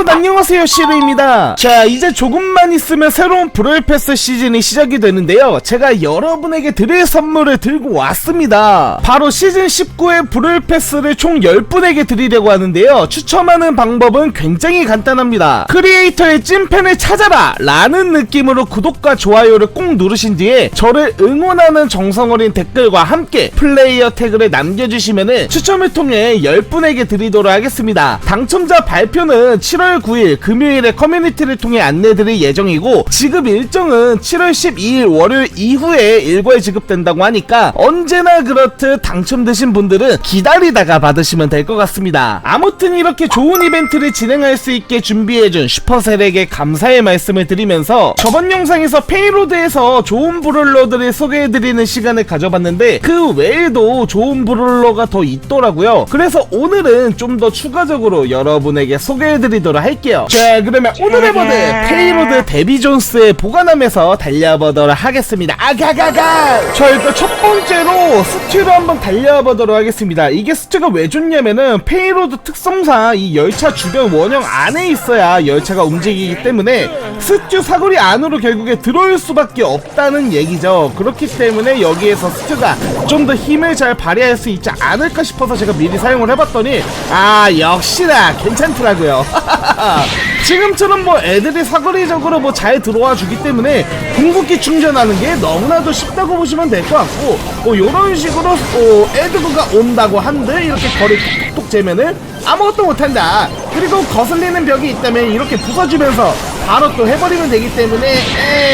여러분 안녕하세요 시르입니다. 자 이제 조금만 있으면 새로운 브로일 패스 시즌이 시작이 되는데요. 제가 여러분에게 드릴 선물을 들고 왔습니다. 바로 시즌 19의 브로일 패스를 총 10분에게 드리려고 하는데요. 추첨하는 방법은 굉장히 간단합니다. 크리에이터의 찐팬을 찾아라! 라는 느낌으로 구독과 좋아요를 꼭 누르신 뒤에 저를 응원하는 정성 어린 댓글과 함께 플레이어 태그를 남겨주시면은 추첨을 통해 10분에게 드리도록 하겠습니다. 당첨자 발표는 7월 9일 금요일에 커뮤니티를 통해 안내드릴 예정이고 지급 일정은 7월 12일 월요일 이후에 일괄 지급된다고 하니까 언제나 그렇듯 당첨되신 분들은 기다리다가 받으시면 될 것 같습니다. 아무튼 이렇게 좋은 이벤트를 진행할 수 있게 준비해준 슈퍼셀에게 감사의 말씀을 드리면서 저번 영상에서 페이로드에서 좋은 브롤러들을 소개해드리는 시간을 가져봤는데 그 외에도 좋은 브롤러가 더 있더라고요. 그래서 오늘은 좀 더 추가적으로 여러분에게 소개해드리도록 할게요. 자 그러면 오늘의 버드 페이로드 데비 존스의 보관함에서 달려보도록 하겠습니다. 아가가가! 자 일단 첫 번째로 스튜로 한번 달려보도록 하겠습니다. 이게 스튜가 왜 좋냐면은 페이로드 특성상 이 열차 주변 원형 안에 있어야 열차가 움직이기 때문에 스튜 사거리 안으로 결국에 들어올 수밖에 없다는 얘기죠. 그렇기 때문에 여기에서 스튜가 좀 더 힘을 잘 발휘할 수 있지 않을까 싶어서 제가 미리 사용을 해봤더니 아 역시나 괜찮더라고요. 지금처럼 뭐 애들이 사거리적으로 뭐 잘 들어와 주기 때문에 궁극기 충전하는 게 너무나도 쉽다고 보시면 될 것 같고 뭐 요런 식으로 어, 애드브가 온다고 한들 이렇게 거리 톡톡 재면은 아무것도 못한다. 그리고 거슬리는 벽이 있다면 이렇게 부숴주면서 바로 또 해버리면 되기 때문에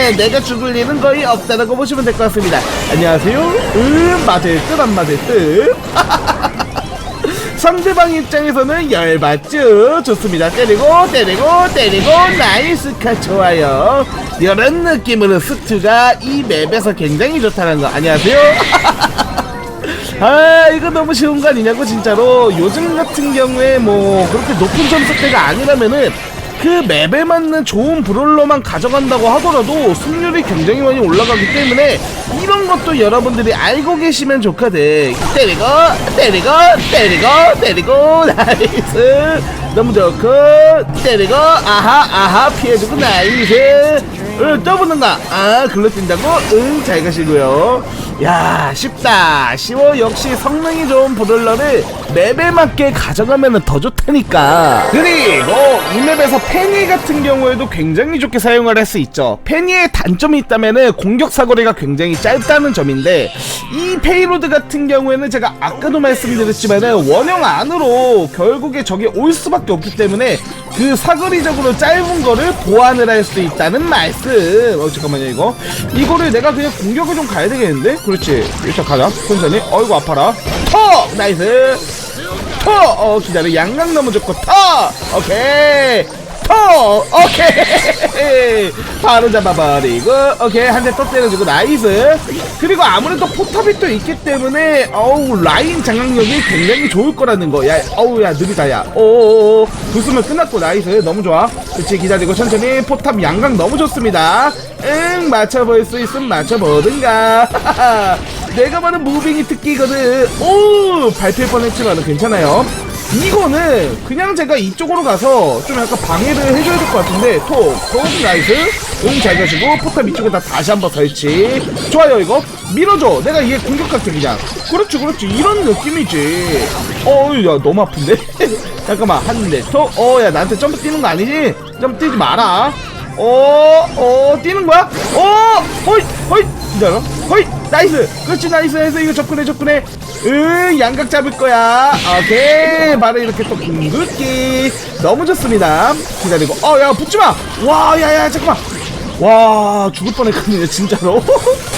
에, 내가 죽을 일은 거의 없다라고 보시면 될 것 같습니다. 안녕하세요. 음 맞을 듯안 맞을 듯 상대방 입장에서는 열받죠. 좋습니다. 때리고 때리고 때리고. 나이스 카 좋아요. 이런 느낌으로 스투가 이 맵에서 굉장히 좋다는 거. 안녕하세요. 아 이거 너무 쉬운 거 아니냐고 진짜로. 요즘 같은 경우에 뭐 그렇게 높은 점수대가 아니라면은 그 맵에 맞는 좋은 브롤러만 가져간다고 하더라도 승률이 굉장히 많이 올라가기 때문에 이런 것도 여러분들이 알고 계시면 좋거든 때리고 때리고 때리고 때리고 나이스 너무 좋고 때리고 아하 아하 피해주고 나이스 응, 떠붙는가? 아, 글로 뛴다고? 응, 잘 가시고요. 야, 쉽다. 쉬워. 역시 성능이 좋은 브롤러를 맵에 맞게 가져가면 더 좋다니까. 그리고 이 맵에서 페니 같은 경우에도 굉장히 좋게 사용을 할 수 있죠. 페니의 단점이 있다면은 공격 사거리가 굉장히 짧다는 점인데 이 페이로드 같은 경우에는 제가 아까도 말씀드렸지만은 원형 안으로 결국에 적이 올 수밖에 없기 때문에 그 사거리적으로 짧은 거를 보완을 할 수 있다는 말씀. 어 잠깐만요 이거. 이거를 내가 그냥 공격을 좀 가야 되겠는데? 그렇지. 일단 가자. 천천히. 어이구 아파라. 터 나이스. 터. 어 기다려. 양강 좋고 터. 오케이. 터. 오케이. 바로 잡아버리고 오케이 한 대 또 때려주고 나이스. 그리고 아무래도 포탑이 또 있기 때문에 어우 라인 장악력이 굉장히 좋을 거라는 거. 야 어우 야 느리다 야. 오오오. 부수면 끝났고 나이스 너무 좋아. 그렇지 기다리고 천천히 포탑 양강 너무 좋습니다. 응 맞춰볼 수 있으면 맞춰보든가. 내가 말은 무빙이 특기거든. 오 밟힐 뻔했지만 괜찮아요. 이거는 그냥 제가 이쪽으로 가서 좀 약간 방해를 해줘야 될 것 같은데 톡톡 나이스 응잘 가시고 포탑 이쪽에다 다시 한번 설치. 좋아요 이거. 밀어줘. 내가 얘 공격할게 그냥 그렇지 그렇지. 이런 느낌이지. 어야 너무 아픈데? 잠깐만. 한대톡어야 나한테 점프 뛰는 거 아니지? 점프 뛰지 마라. 어, 어, 뛰는 거야? 어, 허이, 허이, 기다려. 허이, 나이스. 그렇지, 나이스 해서 이거 접근해, 접근해. 응, 양각 잡을 거야. 오케이. 바로 이렇게 또 궁극기. 너무 좋습니다. 기다리고. 어, 야, 붙지 마. 와, 야, 야, 잠깐만. 와, 죽을 뻔했거든요, 진짜로.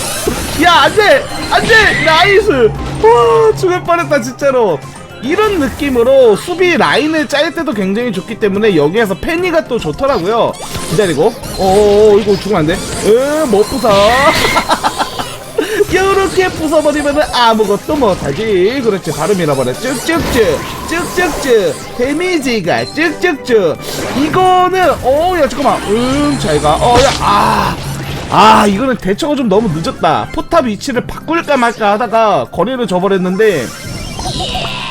야, 안 돼! 안 돼! 나이스! 와, 죽을 뻔했다, 진짜로. 이런 느낌으로 수비 라인을 짤 때도 굉장히 좋기 때문에 여기에서 페니가 또 좋더라고요. 기다리고. 어, 이거 죽으면 안 돼. 으, 못 부숴. 요렇게 부숴버리면 아무것도 못하지. 그렇지. 바로 밀어버려. 쭉쭉쭉 쭉쭉쭉 데미지가 쭉쭉쭉 이거는 어야 잠깐만. 음 잘가. 어야 아. 아 이거는 대처가 좀 너무 늦었다. 포탑 위치를 바꿀까 말까 하다가 거리를 줘버렸는데.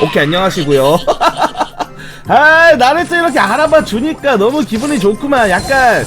오케이 안녕하시고요. 아 나를 또 이렇게 알아봐 주니까 너무 기분이 좋구만. 약간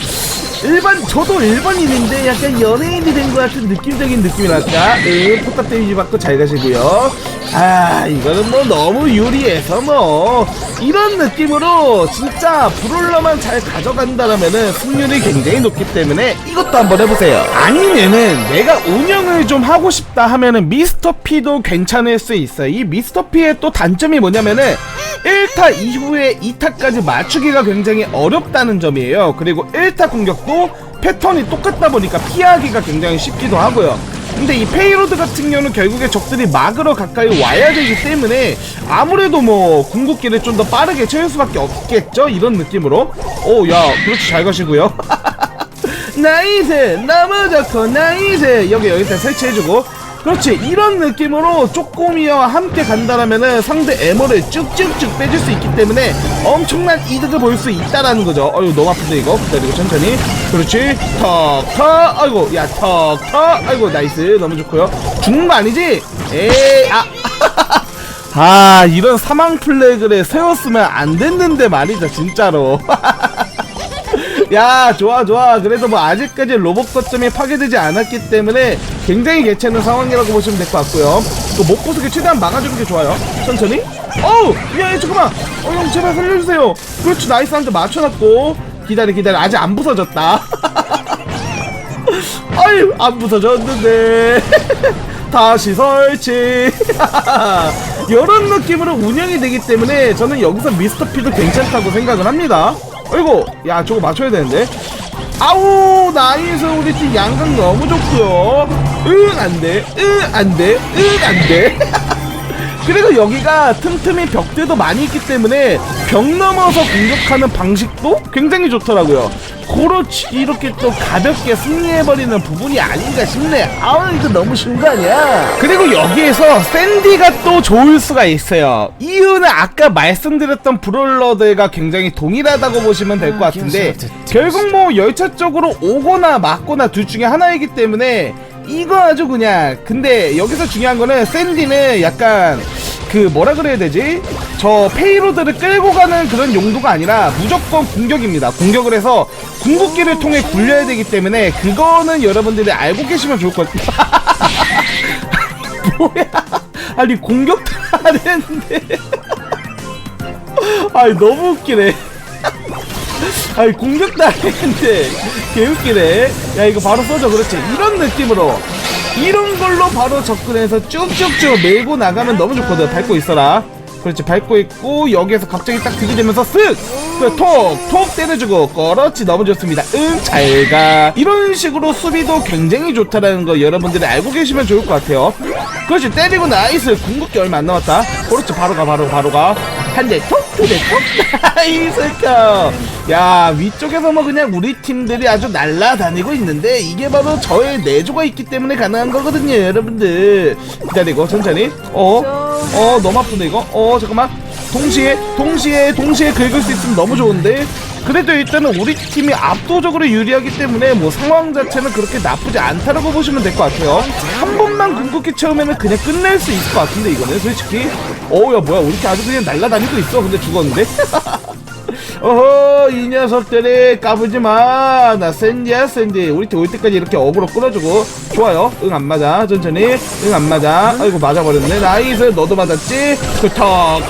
일반 저도 일반인인데 약간 연예인이 된 것 같은 느낌적인 느낌이랄까 응 포탑 데미지 받고 잘 가시고요. 아 이거는 뭐 너무 유리해서 뭐 이런 느낌으로 진짜 브롤러만 잘 가져간다라면은 승률이 굉장히 높기 때문에 이것도 한번 해보세요. 아니면은 내가 운영을 좀 하고 싶다 하면은 미스터 P도 괜찮을 수 있어요. 이 미스터 P의 또 단점이 뭐냐면은 1타 이후에 2타까지 맞추기가 굉장히 어렵다는 점이에요. 그리고 1타 공격도 패턴이 똑같다 보니까 피하기가 굉장히 쉽기도 하고요. 근데 이 페이로드 같은 경우는 결국에 적들이 막으러 가까이 와야 되기 때문에 아무래도 뭐 궁극기를 좀 더 빠르게 채울 수밖에 없겠죠? 이런 느낌으로. 오 야 그렇지 잘 가시고요. 나이스! 너무 좋고 나이스! 여기 여기다 설치해주고 그렇지. 이런 느낌으로 쪼꼬미와 함께 간다라면은 상대 에머를 쭉쭉쭉 빼줄 수 있기 때문에 엄청난 이득을 볼 수 있다라는 거죠. 어휴 너무 아픈데 이거? 기다리고 천천히. 그렇지. 턱턱. 아이고 야 턱턱. 아이고 나이스. 너무 좋고요. 죽는 거 아니지? 에이 아. 아 이런 사망 플래그를 세웠으면 안 됐는데 말이죠 진짜로. 야 좋아 좋아. 그래도 뭐 아직까지 로봇 거점이 파괴되지 않았기 때문에 굉장히 괜찮은 상황이라고 보시면 될 것 같고요. 또못 부수게 최대한 막아주는 게 좋아요. 천천히. 어우! 야, 야 잠깐만! 어형 제발 살려주세요. 그렇지 나이스 한테 맞춰놨고. 기다려 기다려. 아직 안 부서졌다. 아유 안 부서졌는데. 다시 설치. 이런 느낌으로 운영이 되기 때문에 저는 여기서 미스터 피도 괜찮다고 생각을 합니다. 어이구 야 저거 맞춰야 되는데 아우 나이스 우리 팀 양강 너무 좋고요. 응 안돼. 응 안돼. 응 안돼. 그리고 여기가 틈틈이 벽들도 많이 있기 때문에 벽 넘어서 공격하는 방식도 굉장히 좋더라고요. 그렇지 이렇게 또 가볍게 승리해버리는 부분이 아닌가 싶네. 아우 이거 너무 쉬운 거 아니야? 그리고 여기에서 샌디가 또 좋을 수가 있어요. 이유는 아까 말씀드렸던 브롤러들과 굉장히 동일하다고 보시면 될 것 같은데 결국 뭐 열차 쪽으로 오거나 막거나 둘 중에 하나이기 때문에 이거 아주 그냥 근데 여기서 중요한 거는 샌디는 약간 그 뭐라 그래야 되지? 저 페이로드를 끌고 가는 그런 용도가 아니라 무조건 공격입니다. 공격을 해서 궁극기를 통해 굴려야 되기 때문에 그거는 여러분들이 알고 계시면 좋을 것 같아요. 뭐야? 아니 공격도 안 했는데. 아니 너무 웃기네. 아니 공격도 안 했는데. 개웃기네. 야 이거 바로 써줘. 그렇지. 이런 느낌으로 이런 걸로 바로 접근해서 쭉쭉쭉 밀고 나가면 너무 좋거든. 밟고 있어라. 그렇지 밟고 있고 여기에서 갑자기 딱 들이대면서 쓱 톡톡 때려주고 그렇지. 너무 좋습니다. 응 잘가. 이런 식으로 수비도 굉장히 좋다라는 거 여러분들이 알고 계시면 좋을 것 같아요. 그렇지 때리고 나이스. 궁극기 얼마 안 남았다. 그렇지 바로 가 바로 바로 가 한 대 톡 두대톡 나이스 야 위쪽에서 뭐 그냥 우리 팀들이 아주 날라다니고 있는데 이게 바로 저의 내조가 있기 때문에 가능한 거거든요 여러분들. 기다리고 천천히. 어? 어 너무 아픈데 이거? 어 잠깐만. 동시에 동시에 동시에 긁을 수 있으면 너무 좋은데? 그래도 일단은 우리 팀이 압도적으로 유리하기 때문에 뭐 상황 자체는 그렇게 나쁘지 않다라고 보시면 될 것 같아요. 한 번만 궁극기 채우면은 그냥 끝낼 수 있을 것 같은데 이거는 솔직히 어야 뭐야. 우리 팀 아주 그냥 날라다니고 있어. 근데 죽었는데? 어허 이 녀석들이. 까불지 마 나 샌디야 샌디. 우리 팀 올 때까지 이렇게 어그로 끌어주고. 좋아요. 응 안 맞아. 천천히. 응 안 맞아. 아이고 맞아버렸네. 나이스. 너도 맞았지? 그턱턱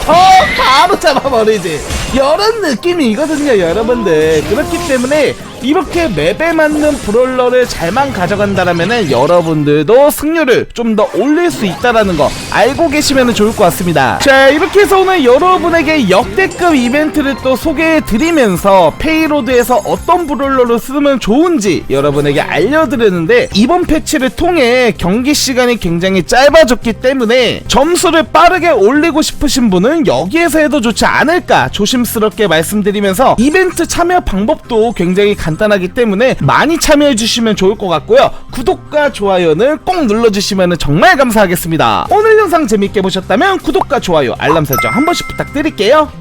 바로 잡아버리지. 이런 느낌이거든요 여러분들. 그렇기 때문에 이렇게 맵에 맞는 브롤러를 잘만 가져간다라면은 여러분들도 승률을 좀 더 올릴 수 있다라는 거 알고 계시면 좋을 것 같습니다. 자 이렇게 해서 오늘 여러분에게 역대급 이벤트를 또 소개해 드리면서 페이로드에서 어떤 브롤러를 쓰면 좋은지 여러분에게 알려드렸는데 이번 패치를 통해 경기 시간이 굉장히 짧아졌기 때문에 점수를 빠르게 올리고 싶으신 분은 여기에서 해도 좋지 않을까 조심스럽게 말씀드리면서 이벤트 참여 방법도 굉장히 간단하기 때문에 많이 참여해 주시면 좋을 것 같고요 구독과 좋아요는 꼭 눌러주시면 정말 감사하겠습니다 오늘 영상 재밌게 보셨다면 구독과 좋아요 알람 설정 한 번씩 부탁드릴게요